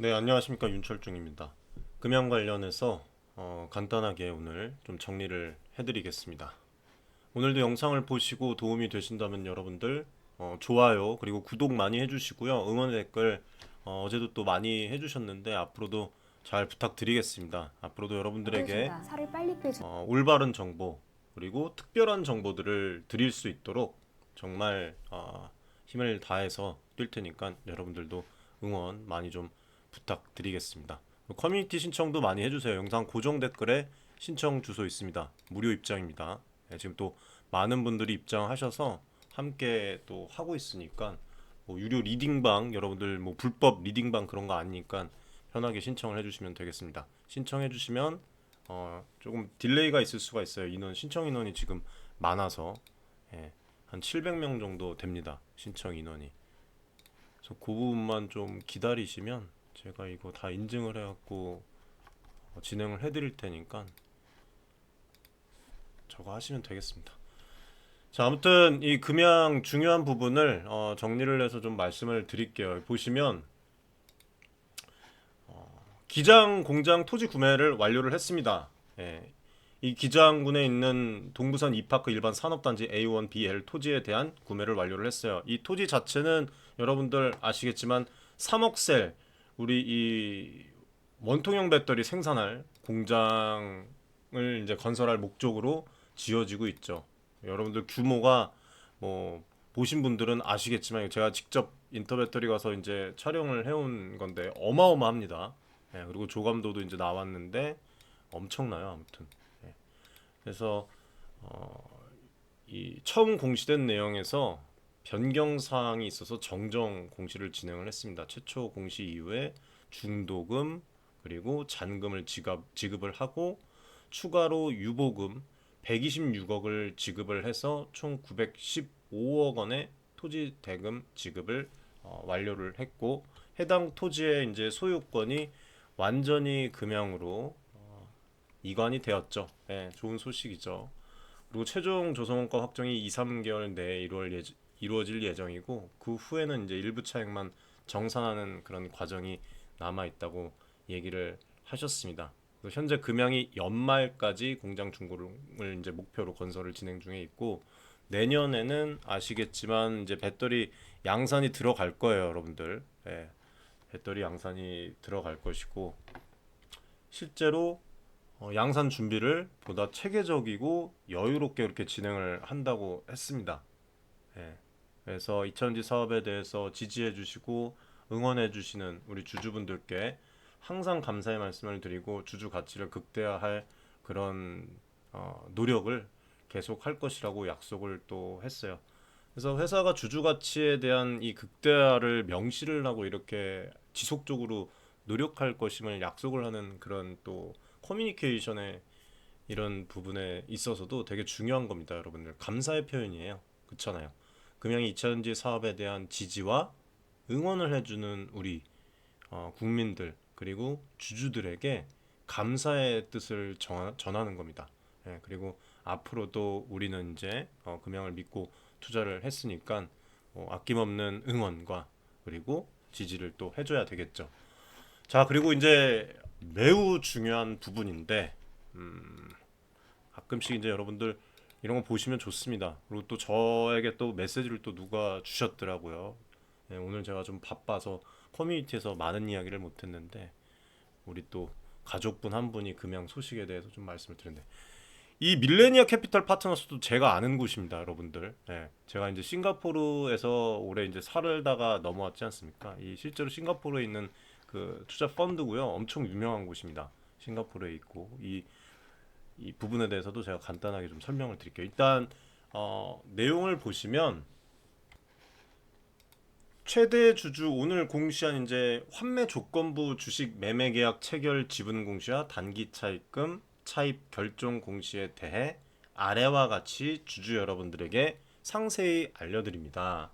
네, 안녕하십니까 윤철중입니다. 금연 관련해서 어, 간단하게 오늘 좀 정리를 해드리겠습니다. 오늘도 영상을 보시고 도움이 되신다면 여러분들 어, 좋아요 그리고 구독 많이 해주시고요. 응원 댓글 어, 어제도 또 많이 해주셨는데 앞으로도 잘 부탁드리겠습니다. 앞으로도 여러분들에게. 살을 빨리 빼주. 어, 올바른 정보 그리고 특별한 정보들을 드릴 수 있도록 정말 어, 힘을 다해서 뛸 테니까 여러분들도 응원 많이 좀 부탁드리겠습니다. 커뮤니티 신청도 많이 해주세요. 영상 고정 댓글에 신청 주소 있습니다. 무료 입장입니다. 네, 지금 또 많은 분들이 입장하셔서 함께 또 하고 있으니까 뭐 유료 리딩방 여러분들 뭐 불법 리딩방 그런 거 아니니까 편하게 신청을 해주시면 되겠습니다. 신청해주시면 어, 조금 딜레이가 있을 수가 있어요. 인원 신청 인원이 지금 많아서 예, 한 700명 정도 됩니다. 신청 인원이. 그래서 그 부분만 좀 기다리시면 제가 이거 다 인증을 해갖고 어, 진행을 해드릴 테니까 저거 하시면 되겠습니다. 자, 아무튼 이 금양 중요한 부분을 어, 정리를 해서 좀 말씀을 드릴게요. 보시면 기장 공장 토지 구매를 완료를 했습니다. 예. 이 기장군에 있는 동부산 이파크 일반 산업단지 A1, BL 토지에 대한 구매를 완료를 했어요. 이 토지 자체는 여러분들 아시겠지만 3억 셀 우리 이 원통형 배터리 생산할 공장을 이제 건설할 목적으로 지어지고 있죠. 여러분들 규모가 뭐 보신 분들은 아시겠지만 제가 직접 인터배터리 가서 이제 촬영을 해온 건데 어마어마합니다. 예, 그리고 조감도도 이제 나왔는데 엄청나요. 아무튼. 예. 그래서 어, 이 처음 공시된 내용에서 변경 사항이 있어서 정정 공시를 진행을 했습니다. 최초 공시 이후에 중도금 그리고 잔금을 지급 지급을 하고 추가로 유보금 126억을 지급을 해서 총 915억 원의 토지 대금 지급을 어, 완료를 했고 해당 토지의 이제 소유권이 완전히 금양으로 어, 이관이 되었죠. 예, 좋은 소식이죠. 그리고 최종 조성원가 확정이 2, 3개월 내에 이루어질, 이루어질 예정이고 그 후에는 이제 일부 차액만 정산하는 그런 과정이 남아 있다고 얘기를 하셨습니다. 현재 금양이 연말까지 공장 준공을 이제 목표로 건설을 진행 중에 있고 내년에는 아시겠지만 이제 배터리 양산이 들어갈 거예요, 여러분들. 예. 배터리 양산이 들어갈 것이고 실제로 어, 양산 준비를 보다 체계적이고 여유롭게 그렇게 진행을 한다고 했습니다. 예. 그래서 이천지 사업에 대해서 지지해 주시고 응원해 주시는 우리 주주분들께 항상 감사의 말씀을 드리고 주주 가치를 극대화할 그런 어, 노력을 계속 할 것이라고 약속을 또 했어요. 그래서 회사가 주주 가치에 대한 이 극대화를 명시를 하고 이렇게 지속적으로 노력할 것임을 약속을 하는 그런 또 커뮤니케이션의 이런 부분에 있어서도 되게 중요한 겁니다, 여러분들. 감사의 표현이에요. 그렇잖아요. 금양이 2차전지 사업에 대한 지지와 응원을 해주는 우리 어, 국민들 그리고 주주들에게 감사의 뜻을 전, 전하는 겁니다. 예, 그리고 앞으로도 우리는 이제 어, 금양을 믿고 투자를 했으니까 어, 아낌없는 응원과 그리고 지지를 또 해줘야 되겠죠. 자 그리고 이제 매우 중요한 부분인데 음, 가끔씩 이제 여러분들 이런 거 보시면 좋습니다. 그리고 또 저에게 또 메시지를 또 누가 주셨더라고요. 네, 오늘 제가 좀 바빠서 커뮤니티에서 많은 이야기를 못했는데 우리 또 가족분 한 분이 금양 소식에 대해서 좀 말씀을 드렸는데 이 밀레니아 캐피탈 파트너스도 제가 아는 곳입니다, 여러분들. 예, 제가 이제 싱가포르에서 올해 이제 살다가 넘어왔지 않습니까? 이 실제로 싱가포르에 있는 그 투자 펀드고요, 엄청 유명한 곳입니다. 싱가포르에 있고 이, 이 부분에 대해서도 제가 간단하게 좀 설명을 드릴게요. 일단 어, 내용을 보시면 최대 주주 오늘 공시한 이제 환매 조건부 주식 매매 계약 체결 지분 공시와 단기 차입금 차입 결정 공시에 대해 아래와 같이 주주 여러분들에게 상세히 알려드립니다.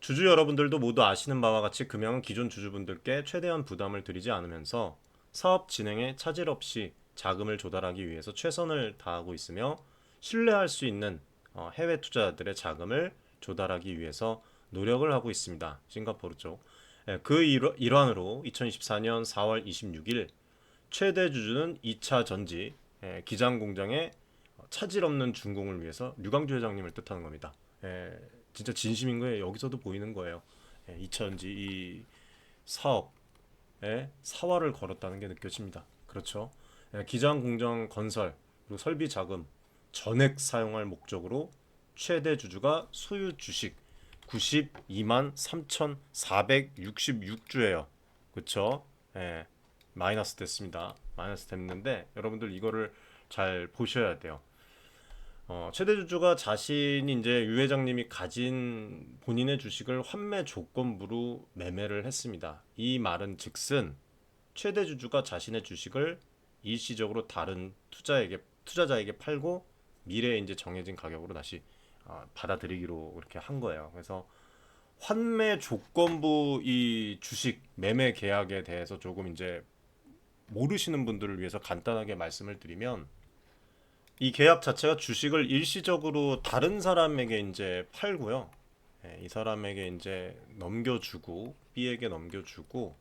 주주 여러분들도 모두 아시는 바와 같이 금양은 기존 주주분들께 최대한 부담을 드리지 않으면서 사업 진행에 차질 없이 자금을 조달하기 위해서 최선을 다하고 있으며 신뢰할 수 있는 어, 해외 투자자들의 자금을 조달하기 위해서 노력을 하고 있습니다. 싱가포르 쪽. 예, 그 일환으로 2024년 4월 26일 최대 주주는 2차 전지 예, 기장 공장의 차질 없는 준공을 위해서 류광주 회장님을 뜻하는 겁니다. 예, 진짜 진심인 거예요. 여기서도 보이는 거예요. 예, 2차 전지 이 사업에 사활을 걸었다는 게 느껴집니다. 그렇죠. 예, 기장 공장 건설 그리고 설비 자금 전액 사용할 목적으로 최대 주주가 소유 주식 92만 3,466주예요. 그렇죠? 예. 마이너스 됐습니다. 마이너스 됐는데 여러분들 이거를 잘 보셔야 돼요. 어, 최대 주주가 자신이 이제 유 회장님이 가진 본인의 주식을 환매 조건부로 매매를 했습니다. 이 말은 즉슨 최대 주주가 자신의 주식을 일시적으로 다른 투자에게 투자자에게 팔고 미래에 이제 정해진 가격으로 다시 아, 받아들이기로 그렇게 한 거예요. 그래서 환매 조건부 이 주식 매매 계약에 대해서 조금 이제 모르시는 분들을 위해서 간단하게 말씀을 드리면 이 계약 자체가 주식을 일시적으로 다른 사람에게 이제 팔고요. 예, 이 사람에게 이제 넘겨주고 B에게 넘겨주고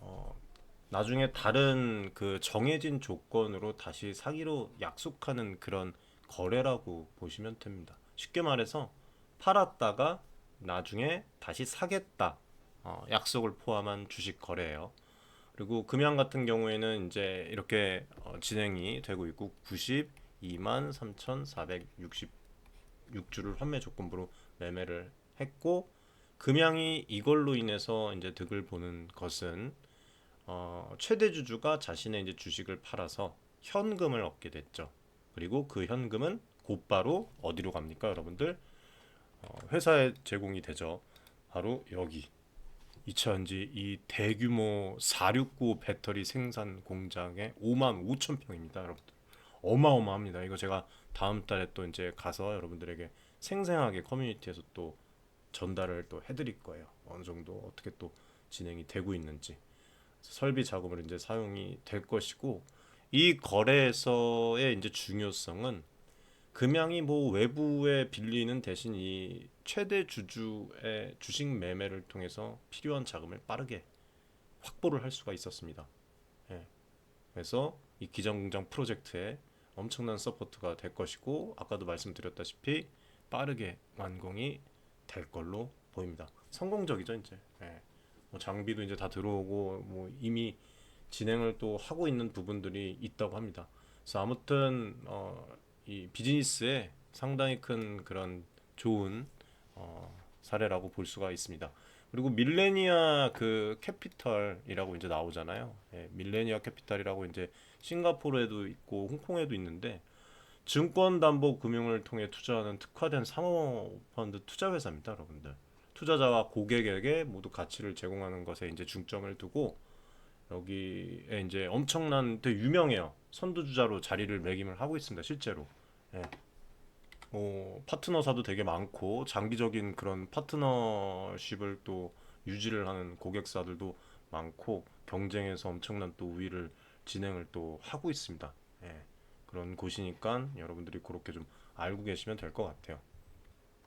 어, 나중에 다른 그 정해진 조건으로 다시 사기로 약속하는 그런 거래라고 보시면 됩니다. 쉽게 말해서 팔았다가 나중에 다시 사겠다 어, 약속을 포함한 주식 거래예요. 그리고 금양 같은 경우에는 이제 이렇게 어, 진행이 되고 있고 92만 3,466주를 환매 조건부로 매매를 했고 금양이 이걸로 인해서 이제 득을 보는 것은 어, 최대 주주가 자신의 이제 주식을 팔아서 현금을 얻게 됐죠. 그리고 그 현금은 곧바로 어디로 갑니까, 여러분들? 어, 회사에 제공이 되죠. 바로 여기 이차전지 이 대규모 469 배터리 생산 공장에 5만 5천 평입니다, 여러분들. 어마어마합니다. 이거 제가 다음 달에 또 이제 가서 여러분들에게 생생하게 커뮤니티에서 또 전달을 또 해드릴 거예요. 어느 정도 어떻게 또 진행이 되고 있는지 설비 자금을 이제 사용이 될 것이고 이 거래에서의 이제 중요성은 금양이 뭐 외부에 빌리는 대신 이 최대 주주의 주식 매매를 통해서 필요한 자금을 빠르게 확보를 할 수가 있었습니다. 예. 그래서 이 기장공장 프로젝트에 엄청난 서포트가 될 것이고 아까도 말씀드렸다시피 빠르게 완공이 될 걸로 보입니다. 성공적이죠 이제. 예. 뭐 장비도 이제 다 들어오고 뭐 이미 진행을 또 하고 있는 부분들이 있다고 합니다. 그래서 아무튼 어, 이 비즈니스에 상당히 큰 그런 좋은 어, 사례라고 볼 수가 있습니다. 그리고 밀레니아 그 캐피털이라고 이제 나오잖아요. 예, 밀레니아 캐피탈이라고 이제 싱가포르에도 있고 홍콩에도 있는데 증권담보금융을 통해 투자하는 특화된 사모펀드 투자 회사입니다, 여러분들. 투자자와 고객에게 모두 가치를 제공하는 것에 이제 중점을 두고 여기에 이제 엄청난 되게 유명해요. 선두주자로 자리를 매김을 하고 있습니다. 실제로. 예. 뭐 파트너사도 되게 많고 장기적인 그런 파트너십을 또 유지를 하는 고객사들도 많고 경쟁에서 엄청난 또 우위를 진행을 또 하고 있습니다. 예. 그런 곳이니까 여러분들이 그렇게 좀 알고 계시면 될 것 같아요.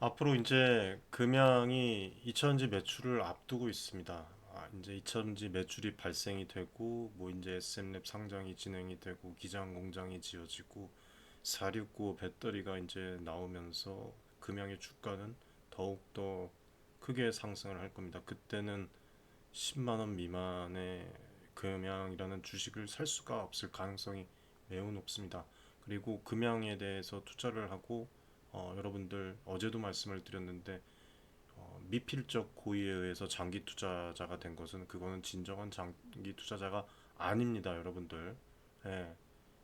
앞으로 이제 금양이 2차전지 매출을 앞두고 있습니다. 아, 이제 2차전지 매출이 발생이 되고 뭐 이제 SM랩 상장이 진행이 되고 기장 공장이 지어지고 469 배터리가 이제 나오면서 금양의 주가는 더욱 더 크게 상승을 할 겁니다. 그때는 10만 원 미만의 금양이라는 주식을 살 수가 없을 가능성이 매우 높습니다. 그리고 금양에 대해서 투자를 하고 어, 여러분들 어제도 말씀을 드렸는데 어, 미필적 고의에 의해서 장기 투자자가 된 것은 그거는 진정한 장기 투자자가 아닙니다, 여러분들. 예,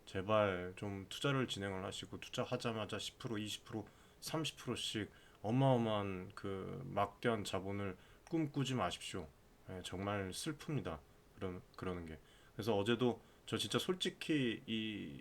제발 좀 투자를 진행을 하시고 투자하자마자 10%, 20%, 30%씩 어마어마한 그 막대한 자본을 꿈꾸지 마십시오. 예, 정말 슬픕니다. 그런 그러는 게. 그래서 어제도 저 진짜 솔직히 이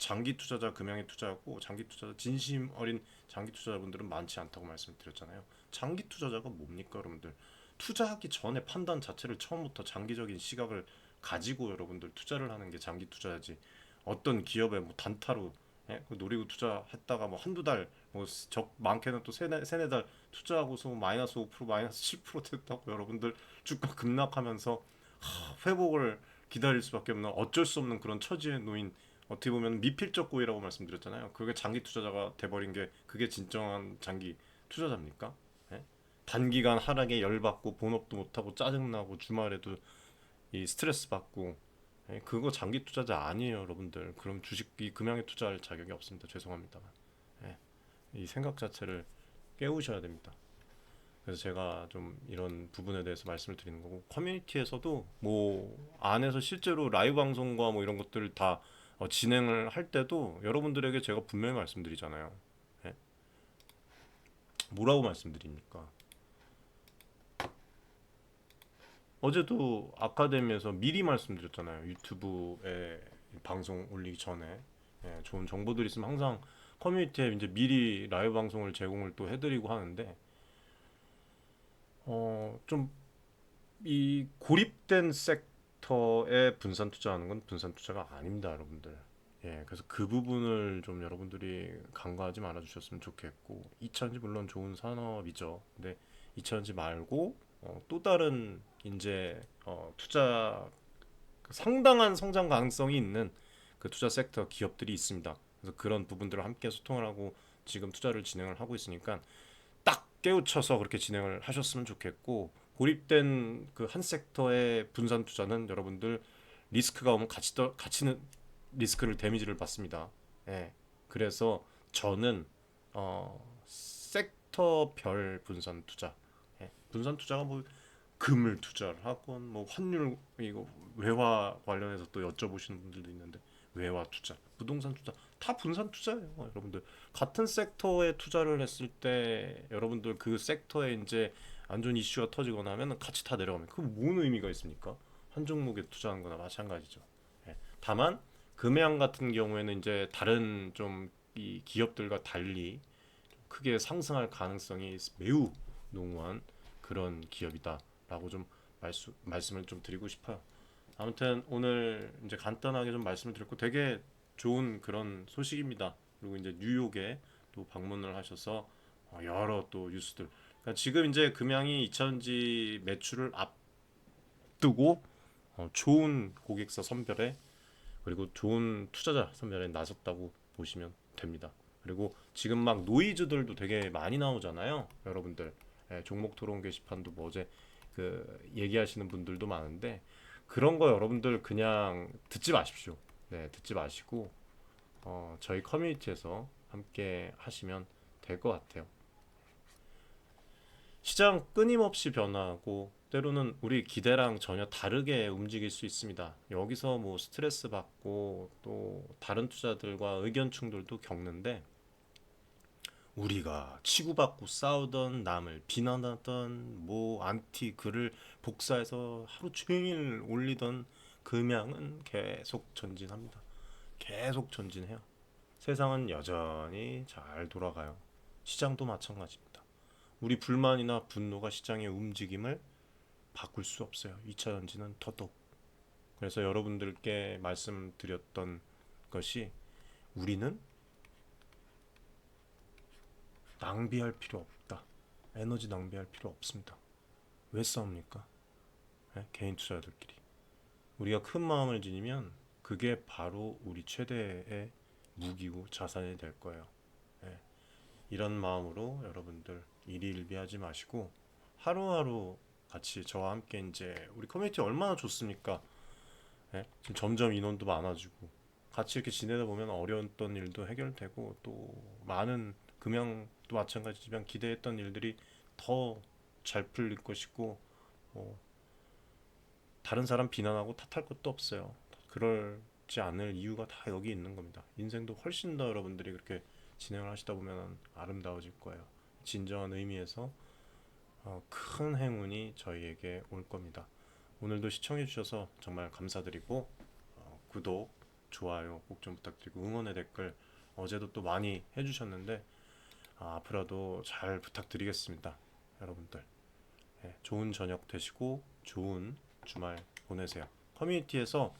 장기 투자자 금양에 투자하고 장기 투자자 진심 어린 장기 투자자분들은 많지 않다고 말씀드렸잖아요. 장기 투자자가 뭡니까, 여러분들? 투자하기 전에 판단 자체를 처음부터 장기적인 시각을 가지고 여러분들 투자를 하는 게 장기 투자지. 어떤 기업에 뭐 단타로 예? 그 노리고 투자했다가 뭐 한두 달 뭐적 많게는 또 세네 세네 달 투자하고서 마이너스 5% 마이너스 10% 됐다고 여러분들 주가 급락하면서 하, 회복을 기다릴 수밖에 없는 어쩔 수 없는 그런 처지에 놓인 어떻게 보면 미필적 고의라고 말씀드렸잖아요. 그게 장기 투자자가 돼버린 게 그게 진정한 장기 투자자입니까? 예? 단기간 하락에 열받고 본업도 못하고 짜증나고 주말에도 이 스트레스 받고 예, 그거 장기 투자자 아니에요, 여러분들. 그럼 주식 이 금양에 투자할 자격이 없습니다. 죄송합니다만. 예, 이 생각 자체를 깨우셔야 됩니다. 그래서 제가 좀 이런 부분에 대해서 말씀을 드리는 거고 커뮤니티에서도 뭐 안에서 실제로 라이브 방송과 뭐 이런 것들을 다 어, 진행을 할 때도 여러분들에게 제가 분명히 말씀드리잖아요. 예? 뭐라고 말씀드립니까? 어제도 아카데미에서 미리 말씀드렸잖아요. 유튜브에 방송 올리기 전에 예, 좋은 정보들이 있으면 항상 커뮤니티에 이제 미리 라이브 방송을 제공을 또 해드리고 하는데 어, 좀 이 고립된 섹 터에 분산 투자하는 건 분산 투자가 아닙니다, 여러분들. 예, 그래서 그 부분을 좀 여러분들이 간과하지 말아 주셨으면 좋겠고, 2차전지 물론 좋은 산업이죠. 근데 2차전지 말고 어, 또 다른 이제 어, 투자 상당한 성장 가능성이 있는 그 투자 섹터 기업들이 있습니다. 그래서 그런 부분들을 함께 소통을 하고 지금 투자를 진행을 하고 있으니까 딱 깨우쳐서 그렇게 진행을 하셨으면 좋겠고 고립된 그 한 섹터의 분산 투자는 여러분들 리스크가 오면 같이 떠, 같이는 리스크를 데미지를 받습니다. 예. 그래서 저는 어 섹터별 분산 투자, 예. 분산 투자가 뭐 금을 투자를 하건 뭐 환율 이거 외화 관련해서 또 여쭤보시는 분들도 있는데 외화 투자, 부동산 투자 다 분산 투자예요, 여러분들. 같은 섹터에 투자를 했을 때 여러분들 그 섹터에 이제 안 좋은 이슈가 터지거나 하면 같이 다 내려가면 그뭔 의미가 있습니까? 한 종목에 투자하는 거나 마찬가지죠. 예. 다만 금양 같은 경우에는 이제 다른 좀 이 기업들과 달리 크게 상승할 가능성이 매우 농후한 그런 기업이다라고 좀 말수, 말씀을 좀 드리고 싶어요. 아무튼 오늘 이제 간단하게 좀 말씀을 드렸고 되게 좋은 그런 소식입니다. 그리고 이제 뉴욕에 또 방문을 하셔서 어, 여러 또 뉴스들 그러니까 지금 이제 금양이 2차전지 매출을 앞두고 어, 좋은 고객사 선별에 그리고 좋은 투자자 선별에 나섰다고 보시면 됩니다. 그리고 지금 막 노이즈들도 되게 많이 나오잖아요, 여러분들. 예, 종목 토론 게시판도 뭐 어제 그 얘기하시는 분들도 많은데 그런 거 여러분들 그냥 듣지 마십시오. 네, 듣지 마시고 어, 저희 커뮤니티에서 함께 하시면 될 것 같아요. 시장 끊임없이 변화하고 때로는 우리 기대랑 전혀 다르게 움직일 수 있습니다. 여기서 뭐 스트레스 받고 또 다른 투자들과 의견 충돌도 겪는데 우리가 치고받고 싸우던 남을 비난하던 뭐 안티 글을 복사해서 하루 종일 올리던 금양은 계속 전진합니다. 계속 전진해요. 세상은 여전히 잘 돌아가요. 시장도 마찬가지입니다. 우리 불만이나 분노가 시장의 움직임을 바꿀 수 없어요. 2차 전지는 더더욱. 그래서 여러분들께 말씀드렸던 것이 우리는 낭비할 필요 없다. 에너지 낭비할 필요 없습니다. 왜 싸웁니까? 예? 개인 투자자들끼리. 우리가 큰 마음을 지니면 그게 바로 우리 최대의 무기고 자산이 될 거예요. 예. 이런 마음으로 여러분들 일희일비하지 마시고 하루하루 같이 저와 함께 이제 우리 커뮤니티 얼마나 좋습니까? 예? 지금 점점 인원도 많아지고 같이 이렇게 지내다 보면 어려웠던 일도 해결되고 또 많은 금양도 마찬가지지만 기대했던 일들이 더 잘 풀릴 것이고 뭐 다른 사람 비난하고 탓할 것도 없어요. 그럴지 않을 이유가 다 여기 있는 겁니다. 인생도 훨씬 더 여러분들이 그렇게 진행을 하시다 보면 아름다워질 거예요. 진정한 의미에서 어, 큰 행운이 저희에게 올 겁니다. 오늘도 시청해 주셔서 정말 감사드리고 어, 구독, 좋아요 꼭 좀 부탁드리고 응원의 댓글 어제도 또 많이 해주셨는데 아, 앞으로도 잘 부탁드리겠습니다. 여러분들 예, 좋은 저녁 되시고 좋은 주말 보내세요. 커뮤니티에서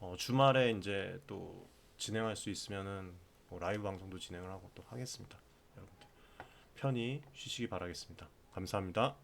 어, 주말에 이제 또 진행할 수 있으면은 뭐 라이브 방송도 진행을 하고 또 하겠습니다. 편히 쉬시기 바라겠습니다. 감사합니다.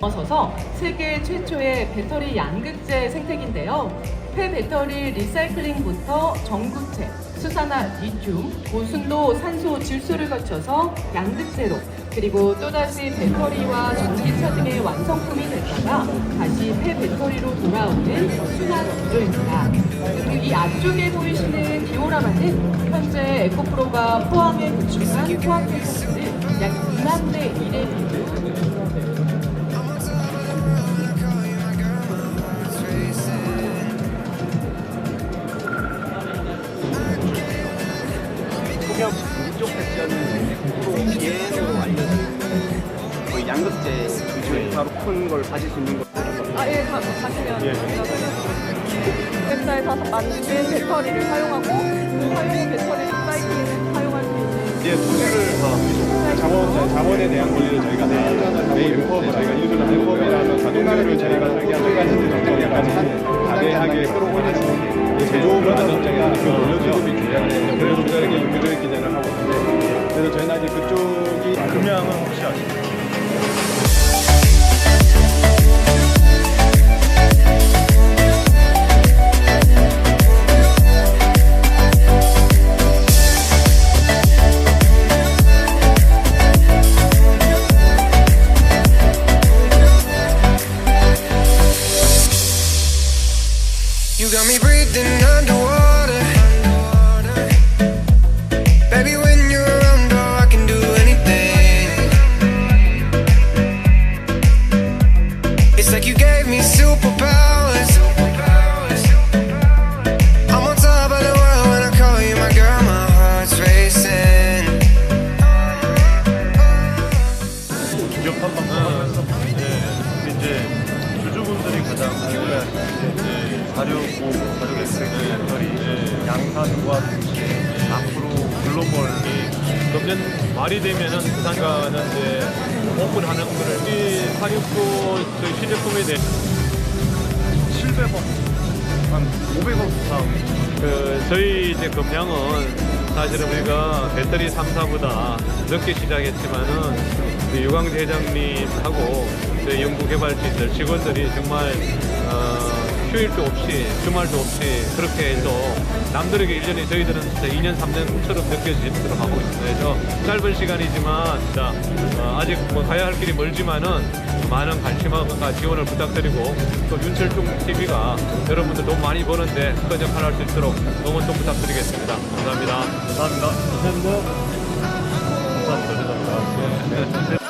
넘어서서 세계 최초의 배터리 양극재 생태계인데요. 폐배터리 리사이클링부터 전구체, 수산화 리튬, 고순도 산소 질소를 거쳐서 양극재로 그리고 또다시 배터리와 전기차 등의 완성품이 됐다가 다시 폐배터리로 돌아오는 순환 구조입니다. 이 앞쪽에 보이시는 디오라마는 현재 에코프로가 포항에 구축한 포항 폐터리를 약 2만 대 1에 비교 양극재 위주의 바로 큰 걸 가질 수 있는 거. 아, 예, 가, 가시면 예. 설명드릴게요. 웹사에서 만든 배터리를 사용하고 그 사용 배터리 리사이클링을 사용할 수 있는 이제 토지를 자원, 자원에 대한 권리를 저희가 다 메인법 저희가 일부는 할법이라는 자동차를 저희가 설계하는 정도까지 다대하게 끌어올리는 제조업을 하는 입장에서 그 노력이 중요한데 그래서 저에게 유료를 기대를 하고 있는데 그래서 저희는 이제 그쪽이 금양은 혹시 아시나요? 말이 되면은 부산가는 이제 오픈하는 거를 이 사육도 저희 시제품에 대해 700억, 한 500억 이상 그 저희 이제 금량은 사실은 우리가 배터리 3사보다 늦게 시작했지만은 우리 유광재 회장님하고 저희 연구개발진들 직원들이 정말 어, 휴일도 없이 주말도 없이 그렇게 해서 남들에게 1년이 저희들은 진짜 2년 3년처럼 느껴지도록 하고 있습니다. 그래서 짧은 시간이지만 진짜 어, 아직 뭐 가야 할 길이 멀지만은 많은 관심과 지원을 부탁드리고 또 윤철중 TV가 여러분들 너무 많이 보는데 큰 역할을 할 수 있도록 응원 좀 부탁드리겠습니다. 감사합니다. 감사합니다. 감사합니다. 감사합니다. 죄송합니다.